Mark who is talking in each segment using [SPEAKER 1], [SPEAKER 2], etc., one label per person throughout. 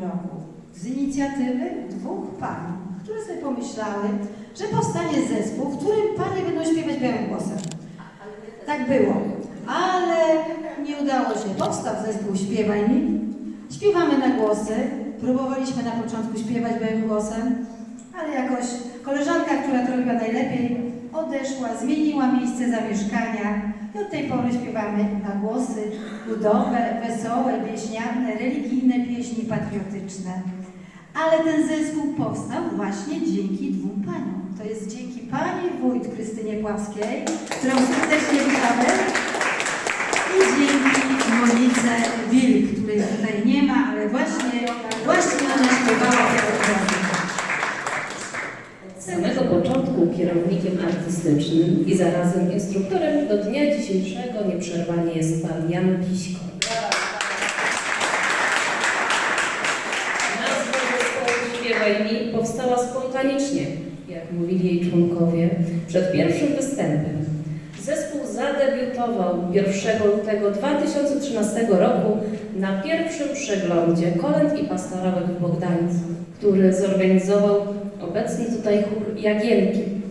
[SPEAKER 1] roku z inicjatywy dwóch pań, które sobie pomyślały, że powstanie zespół, w którym panie będą śpiewać białym głosem. Tak było, ale nie udało się. Powstał zespół Śpiewaj mi. Śpiewamy na głosy. Próbowaliśmy na początku śpiewać białym głosem, ale jakoś koleżanka, która to robiła najlepiej, odeszła, zmieniła miejsce zamieszkania od tej pory śpiewamy na głosy ludowe, wesołe, pieśniane, religijne pieśni patriotyczne. Ale ten zespół powstał właśnie dzięki dwóm paniom. To jest dzięki pani wójt Krystynie Pławskiej, którą serdecznie witamy, i dzięki Monice Wilk, której tutaj nie ma, ale właśnie, właśnie ona śpiewała
[SPEAKER 2] Od samego początku kierownikiem artystycznym i zarazem instruktorem do dnia dzisiejszego nieprzerwanie jest pan Jan Piśko. Nazwa zespołu Śpiewaj Mi powstała spontanicznie, jak mówili jej członkowie, przed pierwszym występem. Zespół zadebiutował 1 lutego 2013 roku na pierwszym przeglądzie kolęd i pastorałek w Bogdańcu, który zorganizował obecny tutaj chór Jagienki.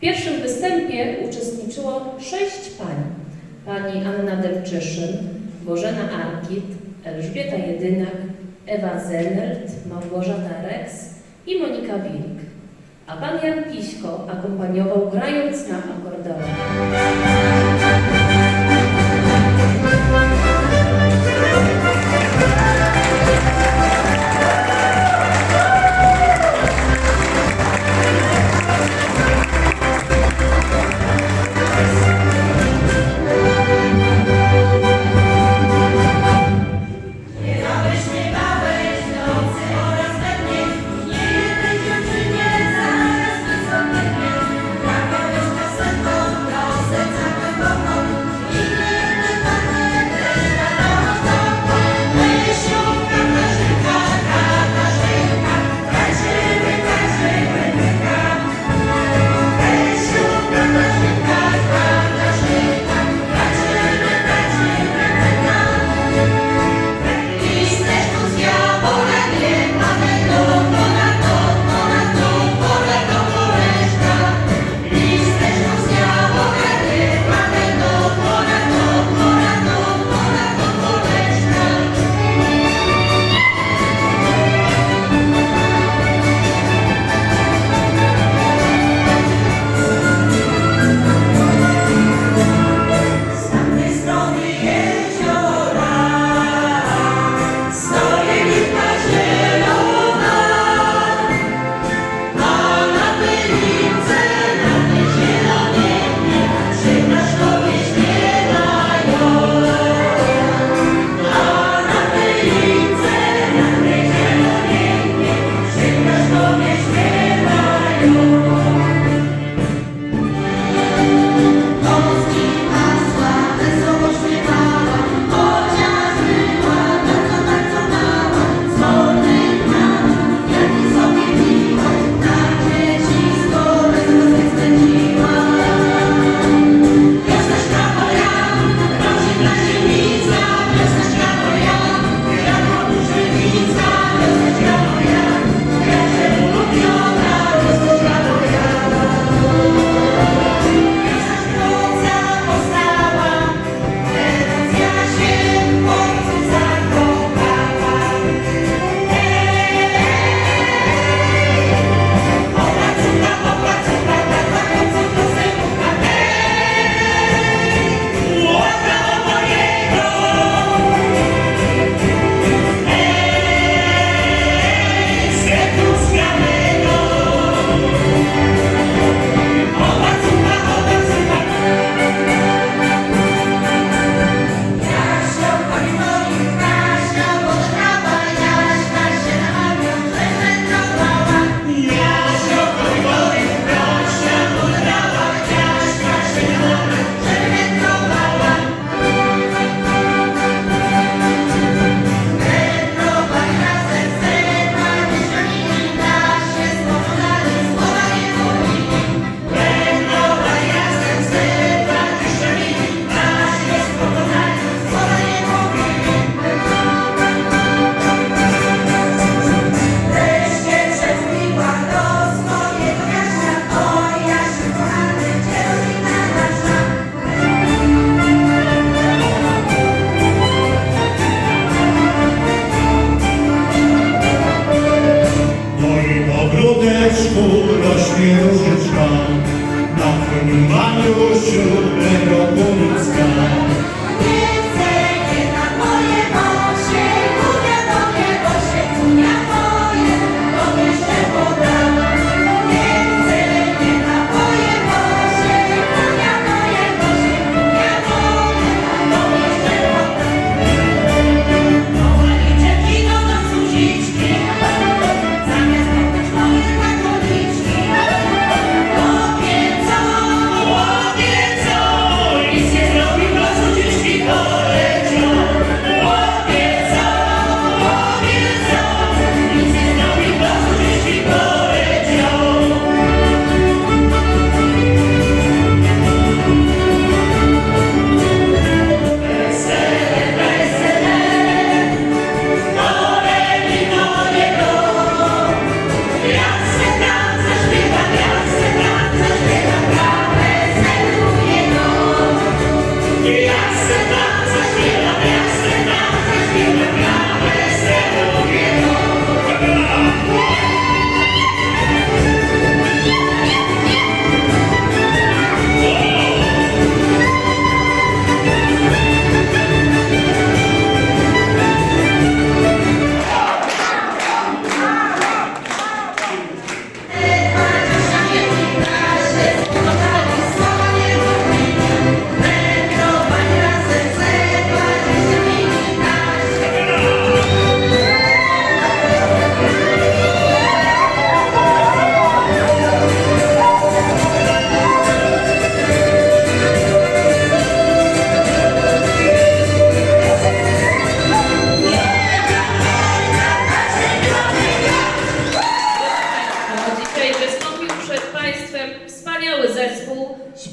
[SPEAKER 2] W pierwszym występie uczestniczyło sześć pań. Pani Anna Demczyszyn, Bożena Arkit, Elżbieta Jedynak, Ewa Zenert, Małgorzata Rex i Monika Wilk. A pan Jan Piśko akompaniował grając na akordeonie.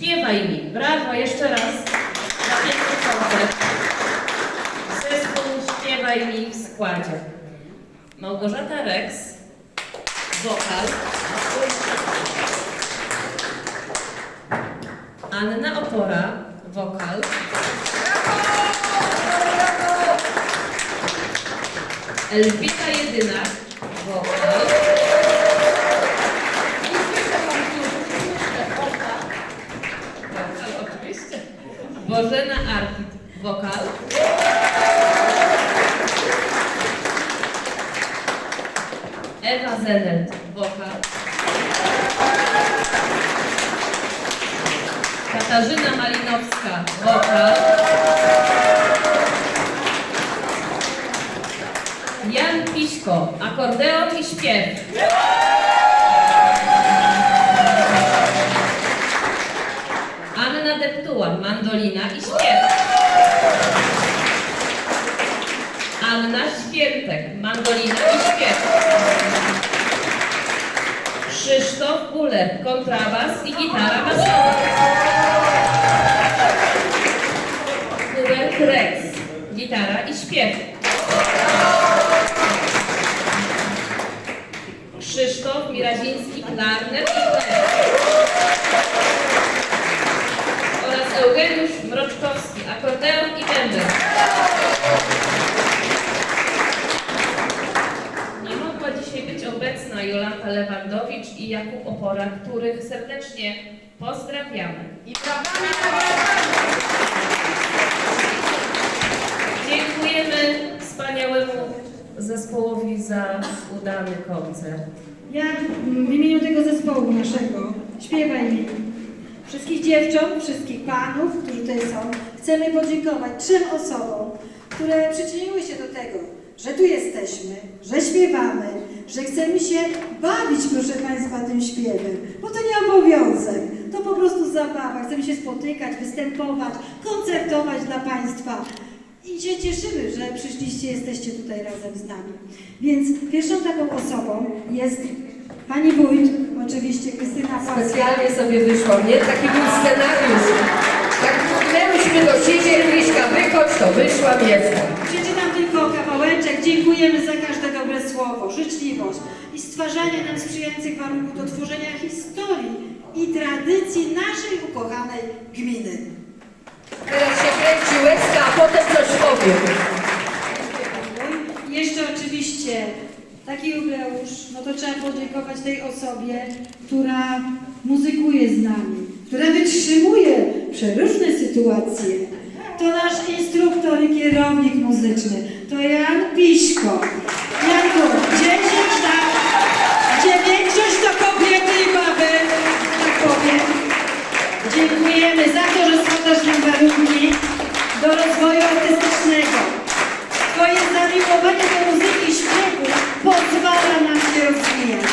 [SPEAKER 2] Śpiewaj mi. Brawo, jeszcze raz. Za piękny koncert. Zespół Śpiewaj mi w składzie. Małgorzata Rex, wokal. Anna Opora, wokal. Elwita Jedyna. Wokal, Bożena Arkit, wokal. Ewa Zenelt, wokal. Katarzyna Malinowska, wokal. Jan Piśko, akordeon i śpiew. Mandolina i śpiew. Anna Świętek, mandolina i śpiew. Krzysztof Buler, kontrabas i gitara basowa. Hubert Rex, gitara i śpiew. Krzysztof Miraziński, klarnet i klarnet. oraz Eugeniusz Mroczkowski, akordeon i bęben. Nie mogła dzisiaj być obecna Jolanta Lewandowicz i Jakub Opora, których serdecznie pozdrawiamy.
[SPEAKER 1] I prawami na
[SPEAKER 2] Dziękujemy wspaniałemu zespołowi za udany koncert.
[SPEAKER 1] Ja w imieniu tego zespołu naszego, śpiewaj mi, wszystkich dziewcząt, wszystkich panów, którzy tutaj są, chcemy podziękować trzem osobom, które przyczyniły się do tego, że tu jesteśmy, że śpiewamy, że chcemy się bawić, proszę Państwa, tym śpiewem, bo to nie obowiązek, to po prostu zabawa. Chcemy się spotykać, występować, koncertować dla Państwa. I się cieszymy, że przyszliście, jesteście tutaj razem z nami. Więc pierwszą taką osobą jest Pani Wójt, oczywiście Krystyna Płaska.
[SPEAKER 3] Specjalnie sobie wyszłam, nie? Taki był scenariusz. Jak puknęłyśmy do siebie, Kryśka, wychodź, to wyszłam, jestem.
[SPEAKER 1] Przeczytam tylko kawałeczek. Dziękujemy za dobre słowo, życzliwość i stwarzanie nam sprzyjających warunków do tworzenia historii i tradycji naszej ukochanej gminy.
[SPEAKER 3] Teraz się kręci łezka, a potem coś powiem.
[SPEAKER 1] Jeszcze oczywiście taki jubileusz, no to trzeba podziękować tej osobie, która muzykuje z nami, która wytrzymuje przeróżne sytuacje. To nasz instruktor i kierownik muzyczny, to Jan Piśko. Dziękujemy za to, że stwarzasz nam warunki do rozwoju artystycznego. Twoje zamiłowanie do muzyki i śpiewu pozwala nam się rozwijać.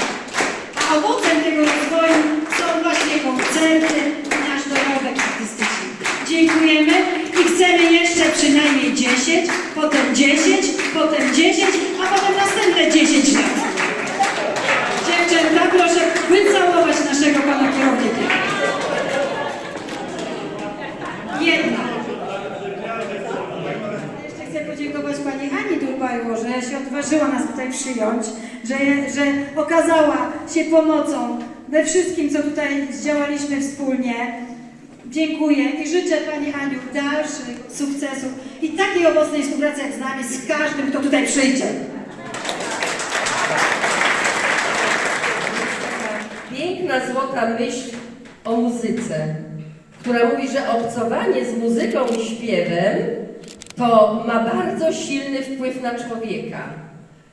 [SPEAKER 1] A owocem tego rozwoju są właśnie koncerty i nasz dorobek artystyczny. Dziękujemy i chcemy jeszcze przynajmniej 10, potem 10, potem 10, a potem następne 10 lat. Dziewczęta, proszę wycałować naszego pana kierownika. Jedna. Jeszcze chcę podziękować Pani Ani Durbajło, że się odważyła nas tutaj przyjąć, że, że okazała się pomocą we wszystkim, co tutaj zdziałaliśmy wspólnie. Dziękuję i życzę Pani Aniu dalszych sukcesów i takiej owocnej współpracy jak z nami, z każdym, kto tutaj przyjdzie.
[SPEAKER 3] Piękna, złota myśl o muzyce, która mówi, że obcowanie z muzyką i śpiewem to ma bardzo silny wpływ na człowieka,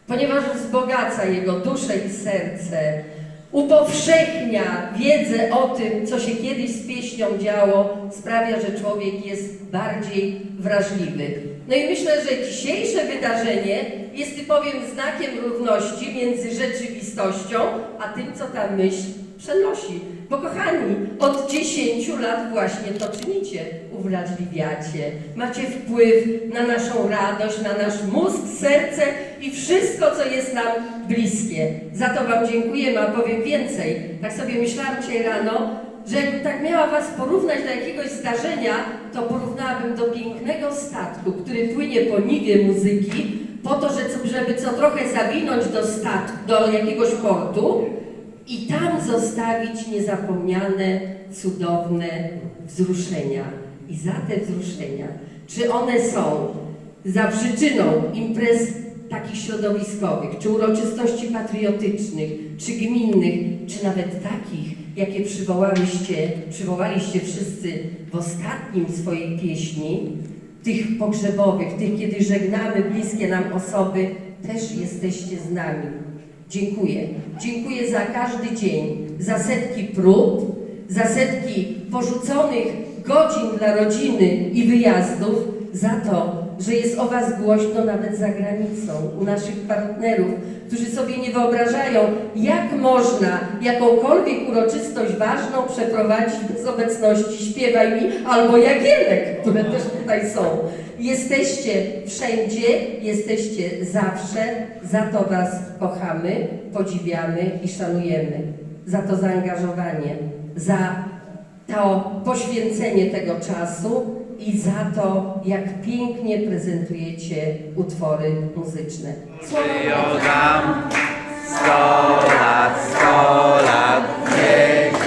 [SPEAKER 3] ponieważ wzbogaca jego duszę i serce, upowszechnia wiedzę o tym, co się kiedyś z pieśnią działo, sprawia, że człowiek jest bardziej wrażliwy. No i myślę, że dzisiejsze wydarzenie jest typowym znakiem równości między rzeczywistością, a tym, co ta myśl przenosi. Bo kochani, od 10 lat właśnie to czynicie, uwrażliwiacie, macie wpływ na naszą radość, na nasz mózg, serce i wszystko, co jest nam bliskie. Za to Wam dziękuję, a powiem więcej. Tak sobie myślałam dzisiaj rano, że jakbym tak miała Was porównać do jakiegoś zdarzenia, to porównałabym do pięknego statku, który płynie po niwie muzyki, po to, żeby co trochę zawinąć do statku, do jakiegoś portu i tam zostawić niezapomniane, cudowne wzruszenia. I za te wzruszenia, czy one są za przyczyną imprez takich środowiskowych, czy uroczystości patriotycznych, czy gminnych, czy nawet takich, jakie przywołaliście, przywołaliście wszyscy w ostatnim swojej pieśni, tych pogrzebowych, tych, kiedy żegnamy bliskie nam osoby, też jesteście z nami. Dziękuję. Dziękuję za każdy dzień, za setki prób, za setki porzuconych godzin dla rodziny i wyjazdów, za to, że jest o Was głośno nawet za granicą, u naszych partnerów, którzy sobie nie wyobrażają, jak można jakąkolwiek uroczystość ważną przeprowadzić bez obecności Śpiewaj mi albo Jagiełek, które też tutaj są. Jesteście wszędzie, jesteście zawsze, za to Was kochamy, podziwiamy i szanujemy. Za to zaangażowanie, za to poświęcenie tego czasu i za to, jak pięknie prezentujecie utwory muzyczne.
[SPEAKER 4] Nam sto lat, sto lat, niech